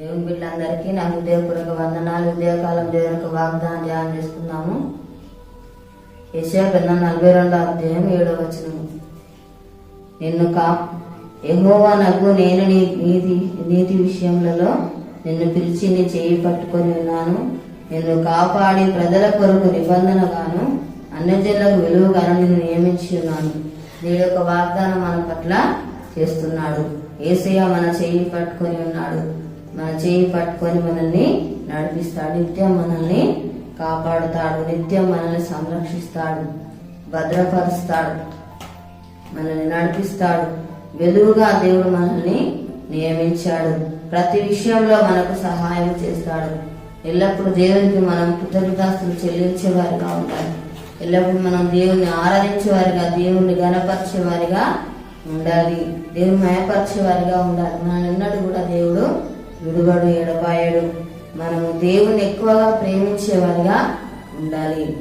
దేవుని బిడ్డలందరికీ నా హృదయపూర్వక వందనాలు ఉదయకాలం దేవుని యొక్క వాగ్దానం ధ్యానం చేసుకున్నాము యశా గ్రంథం నలభై రెండో అధ్యాయం ఏడో వచనము. నిన్ను కా ఎహోవా నాకు నేను నీ నీతి నీతి విషయములలో నిన్ను పిలిచి నీ చేయి పట్టుకొని ఉన్నాను. నిన్ను కాపాడి ప్రజల కొరకు నిబంధనగాను అన్యజనులకు విలువగాను నిన్ను నియమించి ఉన్నాను. దేవుడి యొక్క వాగ్దానం మన పట్ల చేస్తున్నాడు. ఏసయ్య మన చేయి పట్టుకొని ఉన్నాడు. మన చేయి పట్టుకొని మనల్ని నడిపిస్తాడు నిత్యం మనల్ని కాపాడుతాడు నిత్యం మనల్ని సంరక్షిస్తాడు భద్రపరుస్తాడు మనల్ని నడిపిస్తాడు. వెలుగుగా దేవుడు మనల్ని నియమించాడు. ప్రతి విషయంలో మనకు సహాయం చేస్తాడు. ఎల్లప్పుడూ దేవునికి మనం కృతజ్ఞతాస్తులు చెల్లించే వారిగా ఉండాలి. ఎల్లప్పుడూ మనం దేవుణ్ణి ఆరాధించే వారిగా దేవుణ్ణి గణపరిచే వారిగా ఉండాలి. దేవుని మయపరిచే వారిగా ఉండాలి. మనం ఎన్నడూ విడుగడు ఎడబాయడు మనము దేవుని ఎక్కువగా ప్రేమించే వారిగా ఉండాలి.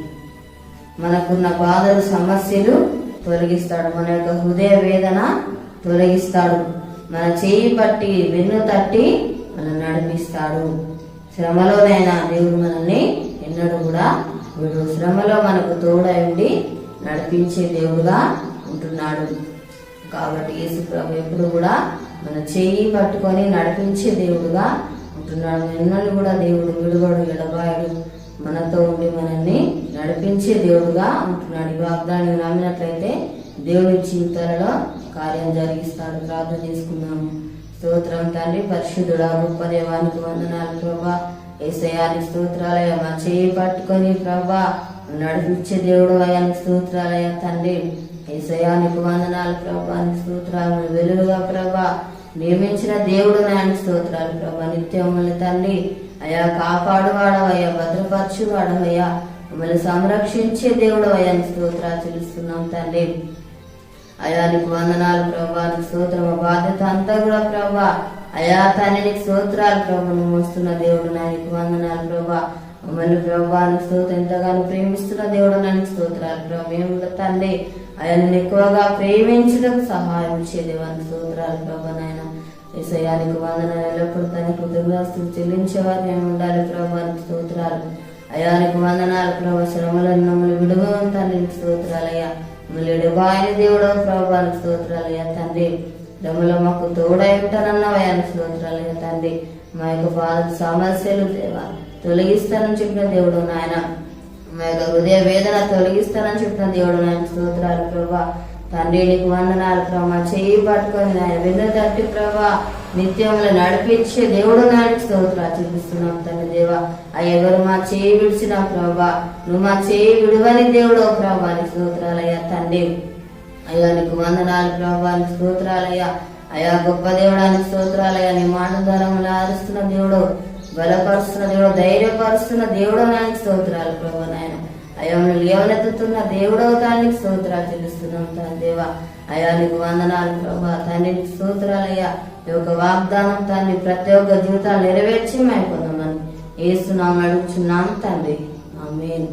మనకున్న బాధలు సమస్యలు తొలగిస్తాడు. మన యొక్క హృదయ వేదన తొలగిస్తాడు. మన చేయి పట్టి వెన్ను తట్టి మనం నడిపిస్తాడు. శ్రమలోనైనా దేవుడు మనల్ని ఎన్నడూ కూడా వీడు శ్రమలో మనకు తోడై ఉండి నడిపించే దేవుడుగా ఉంటున్నాడు. కాబట్టి యేసు ప్రభు ఎప్పుడు కూడా మన చేయి పట్టుకొని నడిపించే దేవుడుగా ఉంటున్నాడు. నిన్నలు కూడా దేవుడు విడుగడు ఎడబాయడు. మనతో ఉండి మనల్ని నడిపించే దేవుడుగా ఉంటున్నాడు. ఈ వాగ్దాన్ని నమ్మినట్లయితే దేవుడి జీవితాలలో కార్యం జరిగిస్తాడు. ప్రార్థన చేసుకున్నాము స్తోత్రం తండ్రి పరిశుద్ధుడా గొప్ప దేవానికి వందనాలు ప్రభా. ఏసయాని స్తోత్రాలయ మా చేయి పట్టుకొని ప్రభా నడిపించే దేవుడు అయానికి స్తోత్రాలయ తండ్రి. ఏసయానికి వందనాలు ప్రభా స్తోత్రాలు వెలుగుగా ప్రభా. నియమించిన దేవుడు నాయన స్తోత్రాలు ప్రభా. నిత్యం తల్లి తండ్రి అయా కాపాడువాడవయ్యా భద్రపరచువాడవయ్యా. మమ్మల్ని సంరక్షించే దేవుడు అయ్యా స్తోత్రాలు చెల్లిస్తున్నాం తండ్రి అయానికి వందనాలు ప్రభా. నీకు స్తోత్రం బాధ్యత అంతా కూడా ప్రభా. అయా తండ్రి నీకు స్తోత్రాలు ప్రభా. నువ్వు వస్తున్న దేవుడు నాయకు వందనాలు ప్రభా. మమ్మల్ని ప్రభా నీకు స్తోత్రం ఎంతగానో ప్రేమిస్తున్న దేవుడు నాయన స్తోత్రాలు ప్రభు. మేము తండ్రి ఆయన్ని ఎక్కువగా ప్రేమించడం సహాయం ఇచ్చే సూత్రాలు స్తోత్రాలు ప్రభా ఏసయానికి వందనాలు ఎల్లప్పుడు తన కృతజ్ఞతలు చెల్లించేవారు మేము ఉండాలి ప్రభానికి స్తోత్రాలు. అయానికి వందనాలు ప్రభా శ్రమలను మమ్మల్ని విడువని తండ్రి స్తోత్రాలు అయ్యా మమ్మల్ని ఎడబాయిన దేవుడో ప్రభానికి తండ్రి. శ్రమలో మాకు తోడై ఉంటానన్నవయ్యాని తండ్రి. మా యొక్క బాధ సమస్యలు దేవా తొలగిస్తానని చెప్పిన దేవుడు నాయన. మా యొక్క హృదయ వేదన తొలగిస్తానని చెప్తాను దేవుడు నాయన స్తోత్రాలు ప్రభా. తండ్రి నీకు వందనాలు ప్రభా. చేయి పట్టుకొని నాయన వెన్ను తట్టి ప్రభా నిత్యంలో నడిపించే దేవుడు నాయన స్తోత్రాలు చూపిస్తున్నాం తండ్రి దేవా. ఆ ఎవరు మా చేయి విడిచిన ప్రభా నువ్వు మా చేయి విడువని దేవుడు ప్రభా నీ స్తోత్రాలయ్యా తండ్రి. అయ్యా నీకు వందనాలు ప్రభా నీ స్తోత్రాలయ్యా అయ్యా. గొప్ప దేవుడానికి స్తోత్రాలయ్యా నీ మాట ద్వారా ఆరుస్తున్న దేవుడు. బలపరుస్తున్న దేవుడు ధైర్యపరుస్తున్న దేవుడు నాయన స్తోత్రాలు ప్రభా నాయన. అయ్యా లేవనెత్తుతున్న దేవుడవ తానికి స్తోత్రాలు చెల్లిస్తున్నాం తండ్రి దేవ. అయ్యా నీకు వందనాలు ప్రభా తండ్రి నీకు స్తోత్రాలయ్యా ఈ యొక్క వాగ్దానం తండ్రి ప్రతి ఒక్క జీవితాలు నెరవేర్చి మేము పొందమని ఏస్తున్నాం అడుగుచున్నాం తండ్రి. ఆమెన్.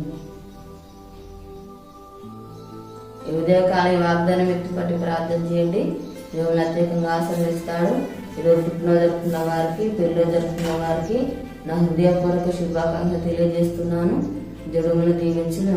ఈ ఉదయకాల వాగ్దానం ఎత్తుపట్టి ప్రార్థన చేయండి. దేవుని అత్యధికంగా ఆశ్రయిస్తాడు ఈరోజు పుట్టినరోజు జరుపుకున్న వారికి పెళ్ళిలో జరుపుకున్న వారికి నా హృదయపూర్వక శుభాకాంక్షలు తెలియజేస్తున్నాను. దేవుడు దీవించిన